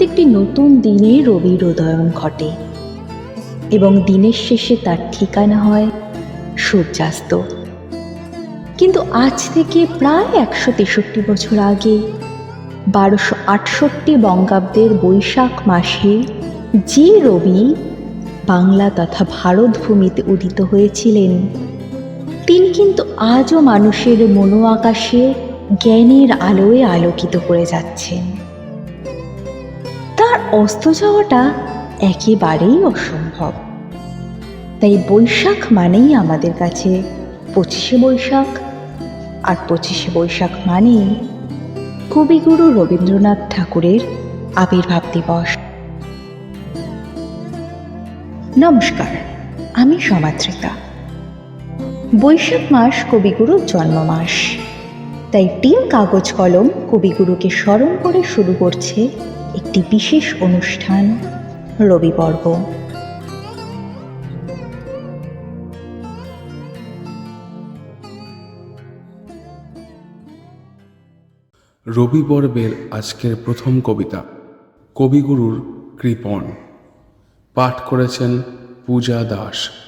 প্রত্যেকটি নতুন দিনে রবির উদয়ন ঘটে এবং দিনের শেষে তার ঠিকানা হয় সূর্যাস্ত। কিন্তু আজ থেকে প্রায় একশো তেষট্টি বছর আগে, বারোশো আটষট্টি বঙ্গাব্দের বৈশাখ মাসে যে রবি বাংলা তথা ভারত ভূমিতে উদিত হয়েছিলেন, তিনি কিন্তু আজও মানুষের মনো আকাশে জ্ঞানের আলোয় আলোকিত করে যাচ্ছেন। তার অস্ত যাওয়াটা একেবারেই অসম্ভব। তাই বৈশাখ মানেই আমাদের কাছে পঁচিশে বৈশাখ, আর পঁচিশে বৈশাখ মানেই কবিগুরু রবীন্দ্রনাথ ঠাকুরের আবির্ভাব দিবস। নমস্কার, আমি সমাত্রিকা বৈশাখ মাস কবিগুরুর জন্ম মাস তাই টিম কাগজ কলম কবিগুরুকে স্মরণ করে শুরু করছে একটি বিশেষ অনুষ্ঠান, রবি পর্ব। রবি পর্বের আজকের প্রথম কবিতা, কবিগুরুর কৃপণ। পাঠ করেছেন পূজা দাস।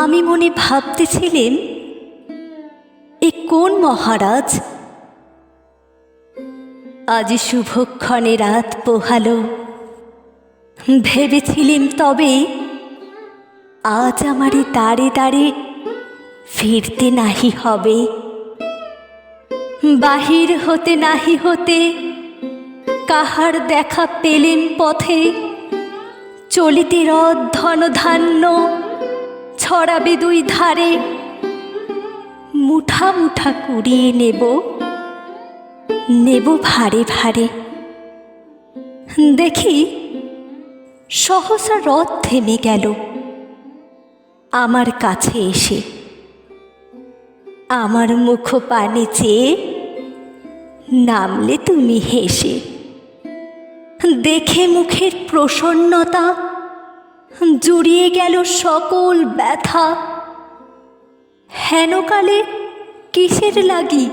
আমি মনে ভাবতেছিলেন এ কোন মহারাজ? আজ শুভক্ষণে রাত পোহালো। ভেবেছিলেন তবে আজ আমারে দাঁড়ে দাঁড়ে ফিরতে নাহি হবে। বাহির হতে নাহি হতে কাহার দেখা পেলেন পথে? চলিতে রথ ধন ধান্য ছড়াবে দুই ধারে। মুঠা মুঠা কুড়িয়ে নেব নেব ভারে ভারে। দেখি, সহসা রথ থেমে গেল, আমার কাছে এসে। আমার মুখ পানে চেয়ে নামলে তুমি হেসে। দেখে মুখের প্রসন্নতা জুড়িয়ে গেল সকল ব্যথা। হেনকালে কিসের লাগি?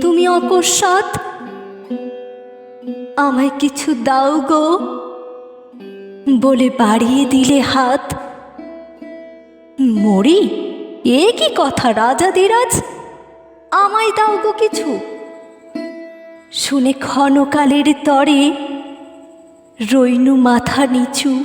তুমি অকস্মাৎ আমায় কিছু দাও গো বলে বাড়িয়ে দিলে হাত। মরি? এ কি কথা রাজা দিরাজ আমায় দাও গো কিছু। শুনে ক্ষণকালের তরে রইনু মাথা নিচু।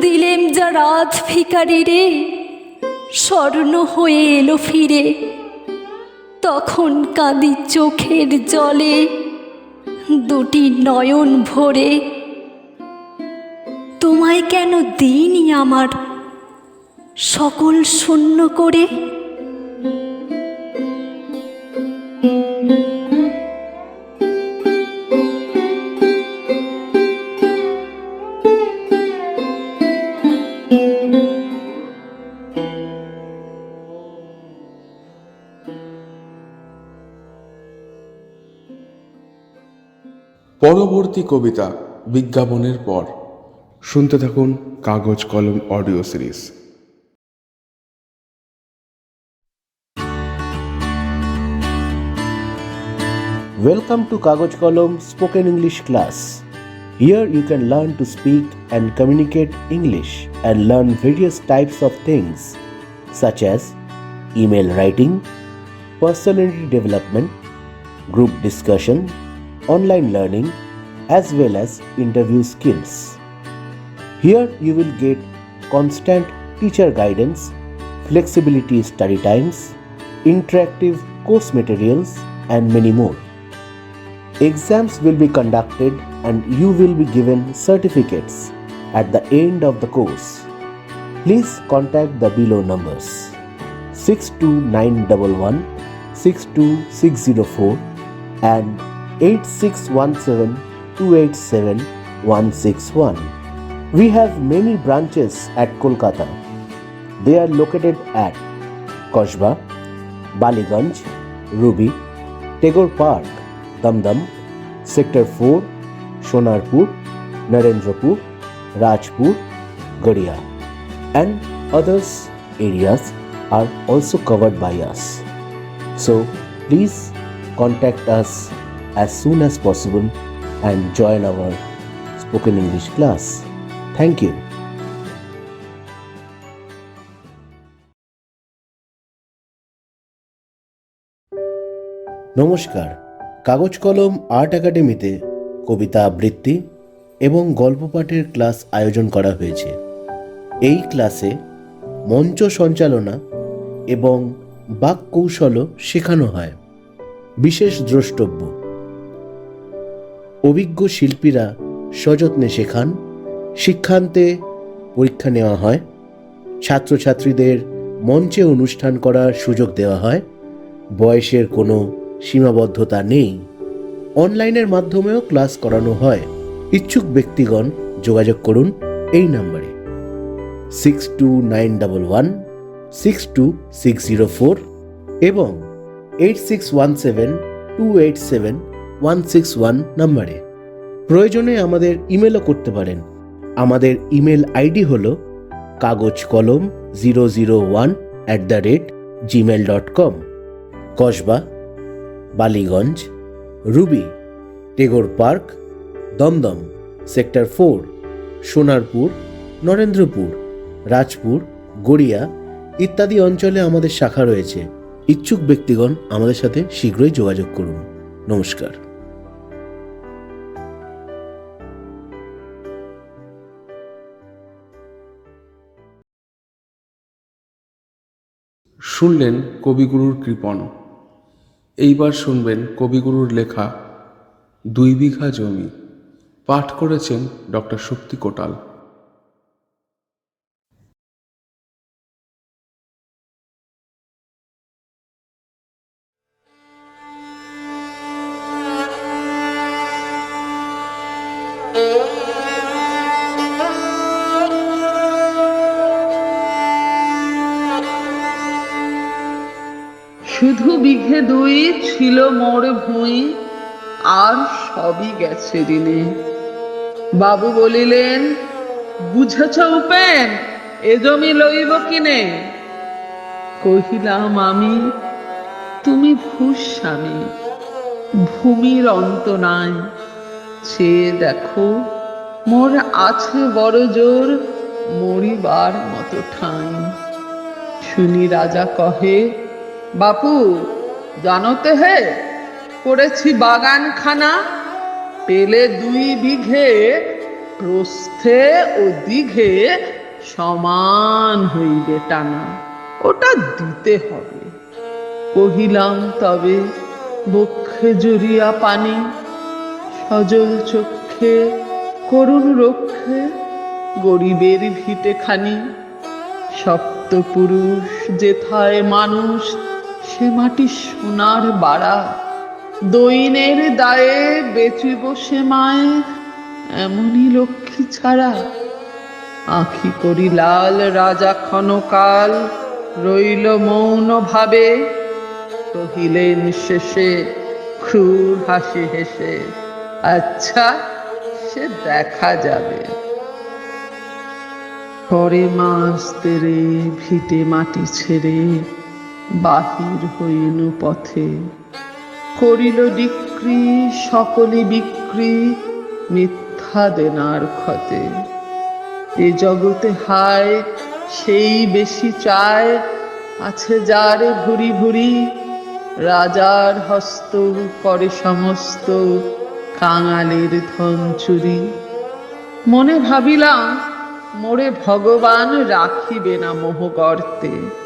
দিলেম যা রাত ফিকারি রে, স্বর্ণ হয়ে এলো ফিরে। তখন কাঁদি চোখের জলে, দুটি নয়ন ভরে। তোমায় কেন দিইনি আমার সকল শূন্য করে? পরবর্তী কবিতা বিজ্ঞাপনের পর। শুনতে থাকুন কাগজ কলম audio series. Welcome to Kagoj Kolom spoken English class here you can learn to speak and communicate English and learn various types of things such as email writing personality development group discussion online learning, as well as interview skills. Here you will get constant teacher guidance, flexibility study times, interactive course materials, and many more. Exams will be conducted and you will be given certificates at the end of the course. Please contact the below numbers 62911 62604 and 8617 287 161. We have many branches at Kolkata. They are located at Koshba, Baliganj, Ruby, Tagore Park, Damdam, Sector 4, Shonarpur, Narendrapur, Rajpur, Gadia, and others areas are also covered by us. So please contact us as soon as possible and join our spoken English class. Thank you. নমস্কার কাগজ কলম art একাডেমিতে কবিতা আবৃত্তি এবং গল্প পাঠের class আয়োজন করা হয়েছে এই ক্লাসে মঞ্চ সঞ্চালনা এবং বাক কৌশলও শেখানো হয় বিশেষ দ্রষ্টব্য অভিজ্ঞ শিল্পীরা সযত্নে শেখান, শিক্ষান্তে পরীক্ষা নেওয়া হয়, ছাত্রছাত্রীদের মঞ্চে অনুষ্ঠান করার সুযোগ দেওয়া হয়, বয়সের কোনো সীমাবদ্ধতা নেই। অনলাইনের মাধ্যমেও ক্লাস করানো হয়। ইচ্ছুক ব্যক্তিগণ যোগাযোগ করুন এই নাম্বারে। Six two nine double one six two six zero four এবং eight six one seven two eight seven one six one নম্বরে। প্রয়োজনে আমাদের ইমেলও করতে পারেন। আমাদের ইমেল আইডি হল Kagoj Kolom zero zero one at the rate Gmail dot com Kasba, Ballygunge, Ruby, Tagore park, Dum Dum, sector four, Sonarpur, Narendrapur, Rajpur, Garia ইত্যাদি অঞ্চলে আমাদের শাখা রয়েছে। ইচ্ছুক ব্যক্তিগণ আমাদের সাথে শীঘ্রই যোগাযোগ করুন। নমস্কার। শুনলেন কবিগুরুর কৃপণ। এইবার শুনবেন কবিগুরুর লেখা, দুই বিঘা জমি, পাঠ করেছেন ডক্টর শক্তি কোটাল। শুধু বিঘে দুই ছিল মোর ভুঁই, আর সবই গেছে দিনে। বাবু বলিলেন, বুঝেছ উপেন, এ জমি লইব কিনে? কহিলাম, আমি, তুমি ভূস্বামী ভূমির অন্ত নাই। চেয়ে দেখো, মোর আছে বড় জোর মরিবার মতো ঠাঁই। শুনি রাজা কহে, বাপু জানোতে হে, করেছি বাগানখানা। পেলে দুই বিঘে, প্রস্থে ও দিঘে সমান হইবে টানা। ওটা দিতে হবে। কহিলাম, তবে বক্ষে জড়িয়া পানি, সজল চক্ষে করুণ রক্ষে, গরিবের ভিটে খানি সপ্তপুরুষ যেথায় মানুষ সে মাটি সোনার বাড়া। দৈনের দায়ে বেচিব সে মায়, এমনই লক্ষ্মী ছাড়া। আঁখি করি লাল রাজা ক্ষণকাল, রইল মৌন ভাবে কহিলেন শেষে, ক্রূর হাসি হেসে আচ্ছা সে দেখা যাবে। পরে মাস তেরে, ভিটে মাটি ছেড়ে বাহির হইনু পথে। করিল বিক্রি, সকলে বিক্রি, মিথ্যা দেনার ক্ষতে। এ জগতে হায়, সেই বেশি চায়, আছে যার ভুরি ভুরি। রাজার হস্ত করে সমস্ত কাঙালের ধন চুরি। মনে ভাবিলাম, মোরে ভগবান রাখিবে না মোহ গর্তে।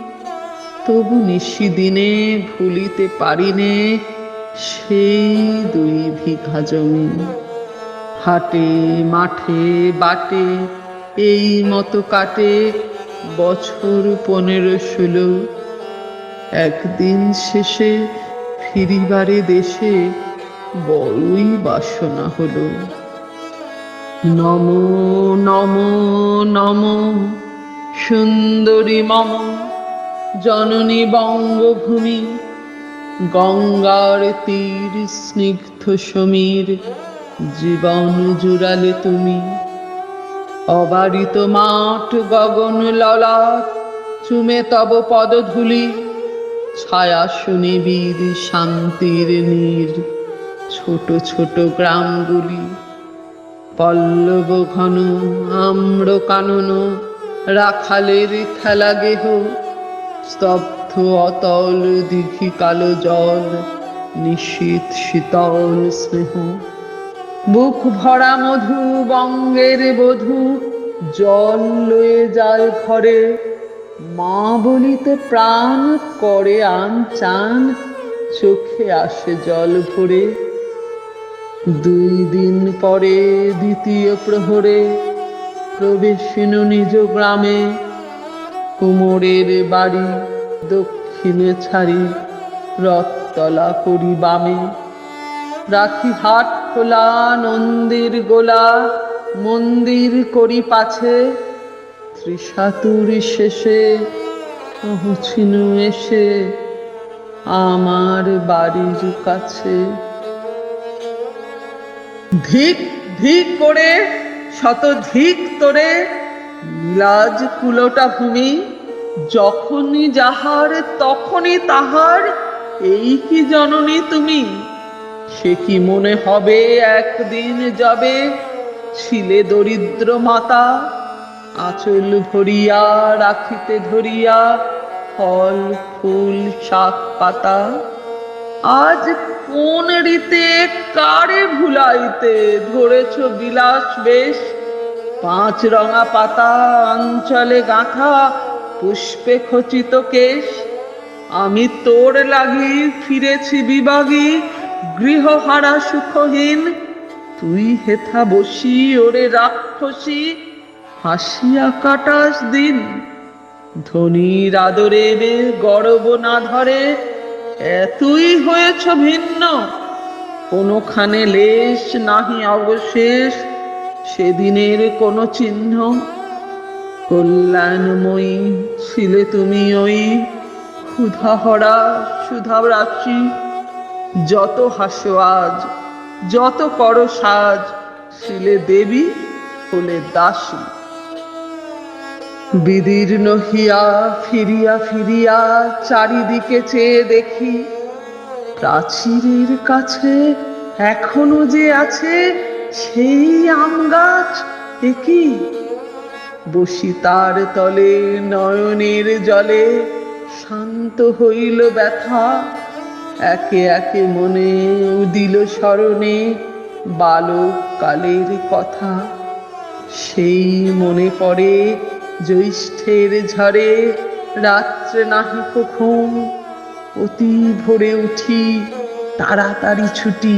তবু নিশিদিনে ভুলিতে পারিনে সেই দুই ভিঘা জমি। হাটে, মাঠে, বাটে, এই মতো কাটে বছর পনেরো ষোলো। একদিন শেষে ফিরিবারে দেশে বড়ই বাসনা হলো। নম নম নম, সুন্দরী মম। জননী বঙ্গভূমি, গঙ্গার তীর স্নিগ্ধ সমীর, জীবন জুড়ালে তুমি। অবারিত মাঠ গগন ললাট চুমে তব পদধূলি, ছায়া সুনিবির শান্তির নীর, ছোট ছোট গ্রামগুলি। পল্লব ঘন আম্র কানন রাখালের খেলা গেহ স্তব্ধ অতল দিঘি কালো জল নিশীত শীতল স্নেহ। বুক ভরা মধু বঙ্গের বধূ, জল লয়ে যায় ঘরে। মা বলিতে প্রাণ করে আন চান, চোখে আসে জল ভরে। দুই দিন পরে দ্বিতীয় প্রহরে প্রবেশিন নিজ গ্রামে। কুমোরের বাড়ি দক্ষিণে ছাড়ি রথতলা করি বামে। রাখি হাট খোলা, নন্দির গোলা, মন্দির করি পাছে। ত্রিশাতুর শেষে পৌঁছিনু এসে আমার বাড়ির কাছে। ধিক ধিক করে, শত ধিক তোরে নীলাজ কুলোটা ভূমি, যখনই যাহার, তখনই তাহার। এই কি জননী তুমি? সে কি মনে হবে একদিন যাবে? ছিলে দরিদ্র মাতা, আঁচল ভরিয়া রাখিতে ধরিয়া, ফল, ফুল, শাক, পাতা। আজ কোন রীতে কারে ভুলাইতে ধরেছ বিলাস বেশ? পাঁচ রঙা পাতা অঞ্চলে গাঁথা, পুষ্পে খচিত কেশ। আমি তোর লাগি ফিরেছি বিবাগী গৃহহারা সুখহীন। তুই হেথা বসি, ওরে রাক্ষসী, হাসিয়া কাটাস দিন। ধনির আদরে বে গর্ব না ধরে এতই হয়েছ ভিন্ন। কোনোখানে লেশ নাহি অবশেষ সেদিনের কোনো চিহ্ন। কল্যাণময়ী ছিলে তুমি ওই ক্ষুধাহরা সুধা রাশি যত হাসো আজ, যত করো সাজ ছিলে দেবী হলে দাসী। বিদীর্ণ হিয়া ফিরিয়া ফিরিয়া চারিদিকে চেয়ে দেখি, প্রাচীরের কাছে এখনও যে আছে সেই আম গাছ একই বসি তার তলে নয়নের জলে, শান্ত হইল ব্যথা। একে একে মনে উদিল স্মরণে বালক কালের কথা। সেই মনে পড়ে জ্যৈষ্ঠের ঝড়ে, রাত্রে নাহি কখন অতি ভোরে উঠি, তাড়াতাড়ি ছুটি।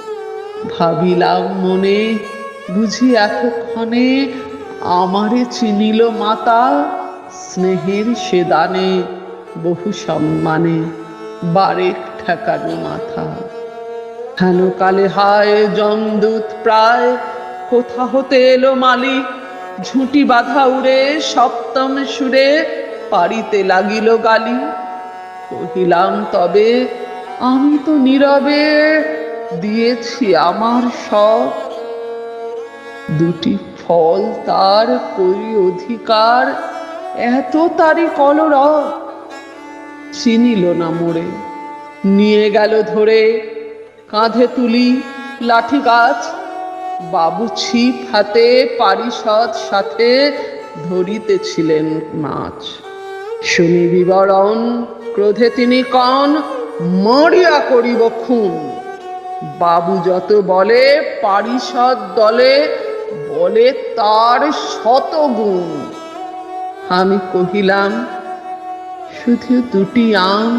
ভাবিলাম মনে, বুঝি এতক্ষণে আমারে চিনিল মাতা স্নেহের সেদানে বহু সম্মানে বারেক ঠেকানো মাথা। হেন কালে হায় জমদূত প্রায়, কোথা হতে এলো মালিক? ঝুঁটি বাঁধা উড়ে সপ্তম সুরে পারিতে লাগিল গালি। কহিলাম, তবে আমি তো নীরবে দিয়েছি আমার সব। দুটি ফল তার করি অধিকার, এত তারি কলরব চিনিল না মোড়ে, নিয়ে গেল ধরে, কাঁধে তুলি লাঠি গাছ। বাবু ছিপ হাতে, পারিষদ সাথে ধরিতেছিলেন মাছ। শুনি বিবরণ, ক্রোধে তিনি কন, মরিয়া করিব খুন। বাবু যত বলে, পারিষদ দলে বলে তার শত গুণ আমি কহিলাম, শুধু দুটি আম,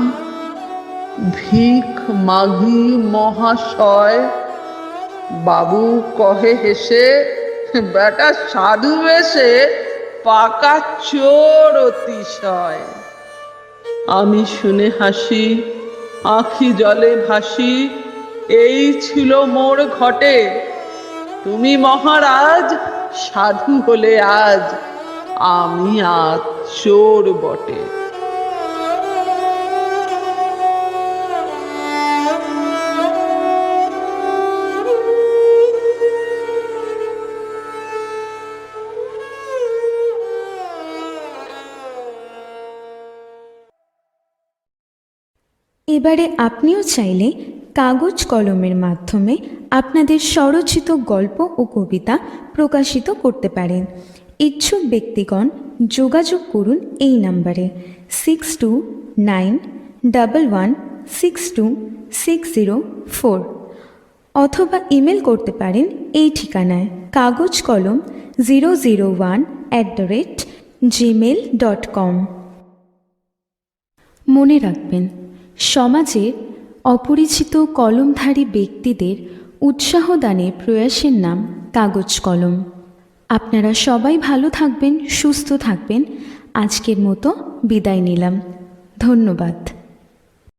ভিক মাঘি মহাশয়। বাবু কহে হেসে, বেটা সাধু বেশে পাকা চোর অতিশয়। আমি শুনে হাসি, আখি জলে ভাসি এই ছিল মোর ঘটে। তুমি মহারাজ, সাধু হলে আজ আমি আজ চোর বটে। এবারে আপনিও চাইলে কাগজ কলমের মাধ্যমে আপনাদের স্বরচিত গল্প ও কবিতা প্রকাশিত করতে পারেন। ইচ্ছুক ব্যক্তিগণ যোগাযোগ করুন এই নাম্বারে six two nine double one six two six zero four অথবা ইমেল করতে পারেন এই ঠিকানায় Kagoj Kolom zero zero one at the rate Gmail dot com মনে রাখবেন সমাজে অপরিচিত কলমধারী ব্যক্তিদের উৎসাহ দানে প্রয়াসের নাম কাগজ কলম। আপনারা সবাই ভালো থাকবেন, সুস্থ থাকবেন। আজকের মতো বিদায় নিলাম। ধন্যবাদ।